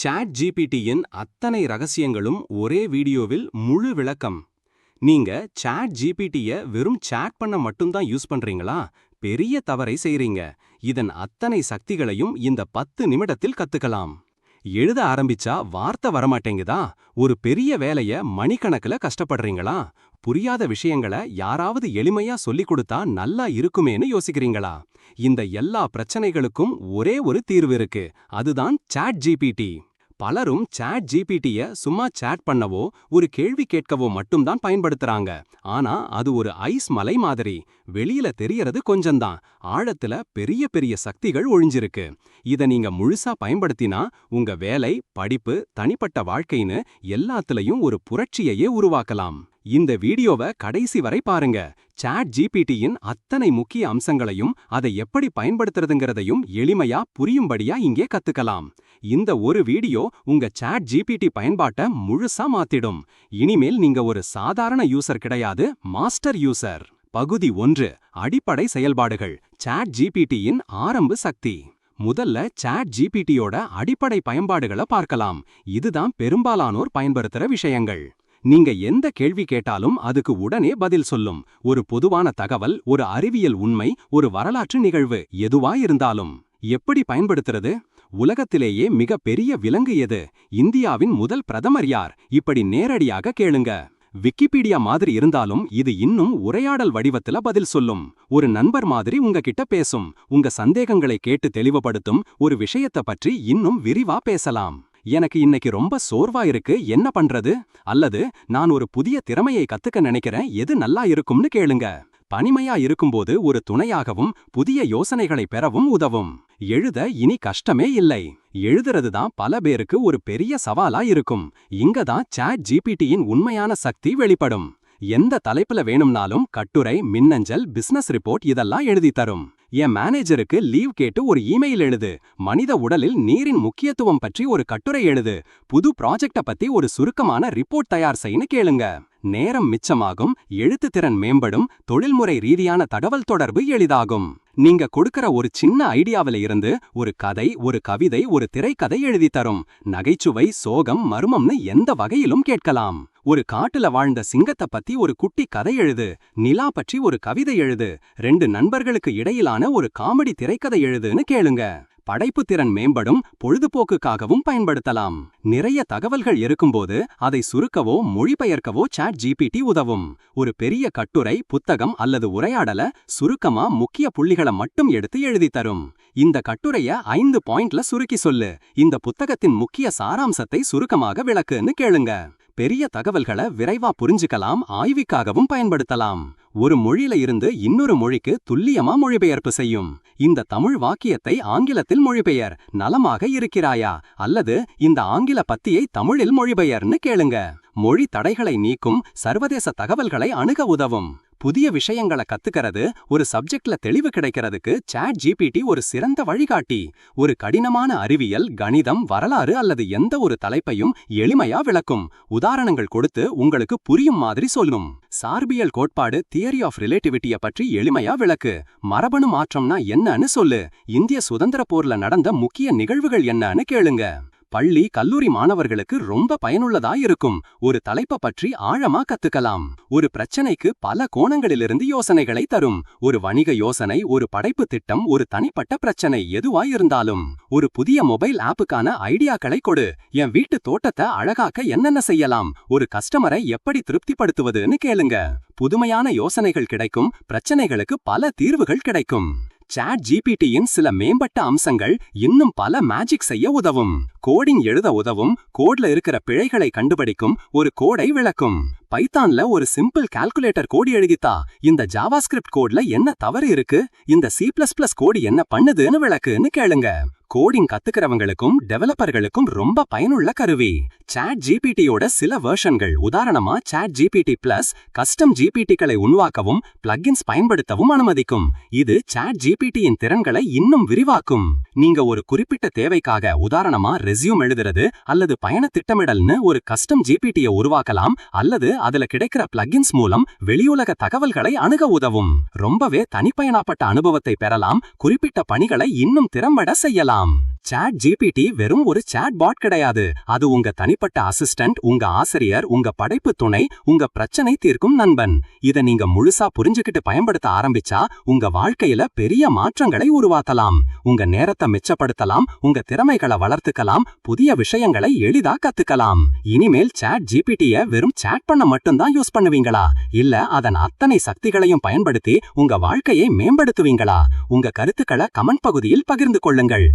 Chat ஜிபிடியின் அத்தனை ரகசியங்களும் ஒரே வீடியோவில் முழு விளக்கம். நீங்க சாட் ஜிபிடிய வெறும் சாட் பண்ண மட்டும்தான் யூஸ் பண்றீங்களா? பெரிய தவறை செய்றீங்க. இதன் அத்தனை சக்திகளையும் இந்த பத்து நிமிடத்தில் கத்துக்கலாம். எழுத ஆரம்பிச்சா வார்த்தை வரமாட்டேங்குதா? ஒரு பெரிய வேலைய மணிக்கணக்குல கஷ்டப்படுறீங்களா? புரியாத விஷயங்கள யாராவது எளிமையா சொல்லிக் கொடுத்தா நல்லா இருக்குமேன்னு யோசிக்கிறீங்களா? இந்த எல்லா பிரச்சனைகளுக்கும் ஒரே ஒரு தீர்வு இருக்கு. அதுதான் சாட் ஜிபிடி பலரும் சாட் ஜிபிடிய சும்மா சாட் பண்ணவோ ஒரு கேள்வி கேட்கவோ மட்டும்தான் பயன்படுத்துறாங்க. ஆனா அது ஒரு ஐஸ் மலை மாதிரி. வெளியில தெரியறது கொஞ்சம்தான். ஆழத்துல பெரிய பெரிய சக்திகள் ஒழிஞ்சிருக்கு. இத நீங்க முழுசா பயன்படுத்தினா உங்க வேலை படிப்பு தனிப்பட்ட வாழ்க்கைன்னு எல்லாத்துலயும் ஒரு புரட்சியையே உருவாக்கலாம். இந்த வீடியோவை கடைசி வரை பாருங்க. சாட் ஜிபிடியின் அத்தனை முக்கிய அம்சங்களையும் அதை எப்படி பயன்படுத்துறதுங்கிறதையும் எளிமையா புரியும்படியா இங்கே கத்துக்கலாம். இந்த ஒரு வீடியோ உங்க சாட் ஜிபிடி பயன்பாட்டை முழுசா மாத்திடும். இனிமேல் நீங்க ஒரு சாதாரண யூசர் கிடையாது மாஸ்டர் யூசர் பகுதி ஒன்று அடிப்படை செயல்பாடுகள் சாட் ஜிபிடியின் ஆரம்ப சக்தி. முதல்ல சாட் ஜிபிடியோட அடிப்படை பயன்பாடுகளை பார்க்கலாம். இதுதான் பெரும்பாலானோர் பயன்படுத்துற விஷயங்கள். நீங்க எந்த கேள்வி கேட்டாலும் அதுக்கு உடனே பதில் சொல்லும். ஒரு பொதுவான தகவல் ஒரு அறிவியல் உண்மை ஒரு வரலாற்று நிகழ்வு எதுவாயிருந்தாலும். எப்படி பயன்படுத்துறது? உலகத்திலேயே மிக பெரிய விலங்கு எது? இந்தியாவின் முதல் பிரதமர் யார்? இப்படி நேரடியாக கேளுங்க. விக்கிபீடியா மாதிரி இருந்தாலும் இது இன்னும் உரையாடல் வடிவத்துல பதில் சொல்லும். ஒரு நண்பர் மாதிரி உங்ககிட்ட பேசும். உங்க சந்தேகங்களை கேட்டு தெளிவுபடுத்தும். ஒரு விஷயத்த பற்றி இன்னும் விரிவா பேசலாம். எனக்கு இன்னைக்கு ரொம்ப சோர்வா இருக்கு என்ன பண்றது? அல்லது நான் ஒரு புதிய திறமையை கத்துக்க நினைக்கிறேன் எது நல்லா இருக்கும்னு கேளுங்க. பனிமையா இருக்கும்போது ஒரு துணையாகவும் புதிய யோசனைகளை பெறவும் உதவும். எழுத இனி கஷ்டமே இல்லை. எழுதுறது தான் பல பேருக்கு ஒரு பெரிய சவாலா இருக்கும். இங்க தான் சாட் ஜிபிடியின் உண்மையான சக்தி வெளிப்படும். எந்த தலைப்புல வேணும்னாலும் கட்டுரை மின்னஞ்சல் பிசினஸ் ரிப்போர்ட் இதெல்லாம் எழுதி தரும். என் மேனேஜருக்கு லீவ் கேட்டு ஒரு இமெயில் எழுது. மனித உடலில் நீரின் முக்கியத்துவம் பற்றி ஒரு கட்டுரை எழுது. புது ப்ராஜெக்ட பத்தி ஒரு சுருக்கமான ரிப்போர்ட் தயார் செய்யன்னு கேளுங்க. நேரம் மிச்சமாகும் எழுத்து திறன் மேம்படும் தொழில்முறை ரீதியான தகவல் தொடர்பு எளிதாகும். நீங்க கொடுக்கற ஒரு சின்ன ஐடியாவில இருந்து ஒரு கதை ஒரு கவிதை ஒரு திரைக்கதை எழுதி தரும். நகைச்சுவை சோகம் மர்மம்னு எந்த வகையிலும் கேட்கலாம். ஒரு காட்டுல வாழ்ந்த சிங்கத்தை பத்தி ஒரு குட்டி கதை எழுது. நிலா பற்றி ஒரு கவிதை எழுது. ரெண்டு நண்பர்களுக்கு இடையிலான ஒரு காமெடி திரைக்கதை எழுதுன்னு கேளுங்க. படைப்பு திறன் மேம்படும் பொழுதுபோக்குக்காகவும் பயன்படுத்தலாம். நிறைய தகவல்கள் இருக்கும்போது அதை சுருக்கவோ மொழிபெயர்க்கவோ சாட் ஜிபிடி உதவும். ஒரு பெரிய கட்டுரை புத்தகம் அல்லது உரையாடல சுருக்கமா முக்கிய புள்ளிகளை மட்டும் எடுத்து எழுதி தரும். இந்த கட்டுரைய ஐந்து பாயிண்ட்ல சுருக்கி சொல்லு. இந்த புத்தகத்தின் முக்கிய சாராம்சத்தை சுருக்கமாக விளக்குன்னு கேளுங்க. பெரிய தகவல்களை விரைவா புரிஞ்சுக்கலாம் ஆய்விக்காகவும் பயன்படுத்தலாம். ஒரு மொழியில இருந்து இன்னொரு மொழிக்கு துல்லியமா மொழிபெயர்ப்பு செய்யும். இந்த தமிழ் வாக்கியத்தை ஆங்கிலத்தில் மொழிபெயர் நலமாக இருக்கிறாயா? அல்லது இந்த ஆங்கில பத்தியை தமிழில் மொழிபெயர்னு கேளுங்க. மொழி தடைகளை நீக்கும் சர்வதேச தகவல்களை அணுக உதவும். புதிய விஷயங்களை கத்துக்கிறது ஒரு சப்ஜெக்ட்ல தெளிவு கிடைக்கிறதுக்கு சாட் ஜிபிடி ஒரு சிறந்த வழிகாட்டி. ஒரு கடினமான அறிவியல் கணிதம் வரலாறு அல்லது எந்த ஒரு தலைப்பையும் எளிமையா விளக்கும். உதாரணங்கள் கொடுத்து உங்களுக்கு புரியும் மாதிரி சொல்லும். சார்பியல் கோட்பாடு தியரி ஆஃப் ரிலேட்டிவிட்டிய பற்றி எளிமையா விளக்கு. மரபணு மாற்றம்னா என்னன்னு சொல்லு. இந்திய சுதந்திர போர்ல நடந்த முக்கிய நிகழ்வுகள் என்னன்னு கேளுங்க. பள்ளி கல்லூரி மாணவர்களுக்கு ரொம்ப பயனுள்ளதா இருக்கும் ஒரு தலைப்ப பற்றி ஆழமா கத்துக்கலாம். ஒரு பிரச்சனைக்கு பல கோணங்களிலிருந்து யோசனைகளை தரும். ஒரு வணிக யோசனை ஒரு படைப்பு திட்டம் ஒரு தனிப்பட்ட பிரச்சனை எதுவா இருந்தாலும் ஒரு புதிய மொபைல் ஆப்புக்கான ஐடியாக்களை கொடு. என் வீட்டு தோட்டத்தை அழகாக்க என்னென்ன செய்யலாம்? ஒரு கஸ்டமரை எப்படி திருப்திப்படுத்துவதுன்னு கேளுங்க. புதுமையான யோசனைகள் கிடைக்கும். பிரச்சனைகளுக்கு பல தீர்வுகள் கிடைக்கும். சாட் ஜிபிடியின் சில மேம்பட்ட அம்சங்கள் இன்னும் பல மேஜிக் செய்ய உதவும். கோடிங் எழுத உதவும் கோட்ல இருக்கிற பிழைகளை கண்டுபிடிக்கும் ஒரு கோடை விளக்கும். பைத்தான்ல ஒரு சிம்பிள் கால்குலேட்டர் கோடி எழுதித்தா இந்த ஜாவாஸ்கிரிப்ட் கோட்ல என்ன தவறு இருக்கு இந்த சி பிளஸ் பிளஸ் கோடு என்ன பண்ணுதுன்னு விளக்குன்னு கேளுங்க. கோடிங் கத்துக்கிறவங்களுக்கும் டெவலப்பர்களுக்கும் ரொம்ப பயனுள்ள கருவி. சாட் ஜிபிடியோட சில வெர்ஷன்கள் உதாரணமா சாட் ஜிபிடி பிளஸ் கஸ்டம் ஜிபிடிகளை உருவாக்கவும் பிளக்இன்ஸ் பயன்படுத்தவும் அனுமதிக்கும். இது சாட் ஜிபிடியின் திறன்களை இன்னும் விரிவாக்கும். நீங்க ஒரு குறிப்பிட்ட தேவைக்காக உதாரணமா ரெஸ்யூம் எழுதுறது அல்லது பயண திட்டமிடல்னு ஒரு கஸ்டம் ஜிபிடியை உருவாக்கலாம் அல்லது அதுல கிடைக்கிற பிளக்இன்ஸ் மூலம் வெளியுலக தகவல்களை அணுக உதவும். ரொம்பவே தனிப்பயனாப்பட்ட அனுபவத்தை பெறலாம். குறிப்பிட்ட பணிகளை இன்னும் திறம்பட செய்யலாம். சாட் ஜிபிடி வெறும் ஒரு சாட் பாட் கிடையாது. அது உங்க தனிப்பட்ட அசிஸ்டன்ட் உங்க ஆசிரியர் உங்க படைப்பு துணை உங்க பிரச்சனை தீர்க்கும் நண்பன். இதை நீங்க முழுசா புரிஞ்சுக்கிட்டு பயன்படுத்த ஆரம்பிச்சா உங்க வாழ்க்கையில பெரிய மாற்றங்களை உருவாக்கலாம். உங்க நேரத்தை மிச்சப்படுத்தலாம் உங்க திறமைகளை வளர்த்துக்கலாம் புதிய விஷயங்களை எளிதா கத்துக்கலாம். இனிமேல் சாட் ஜிபிடிய வெறும் சாட் பண்ண மட்டும்தான் யூஸ் பண்ணுவீங்களா? இல்ல அதன் அத்தனை சக்திகளையும் பயன்படுத்தி உங்க வாழ்க்கையை மேம்படுத்துவீங்களா? உங்க கருத்துக்களை கமெண்ட் பகுதியில் பகிர்ந்து கொள்ளுங்கள்.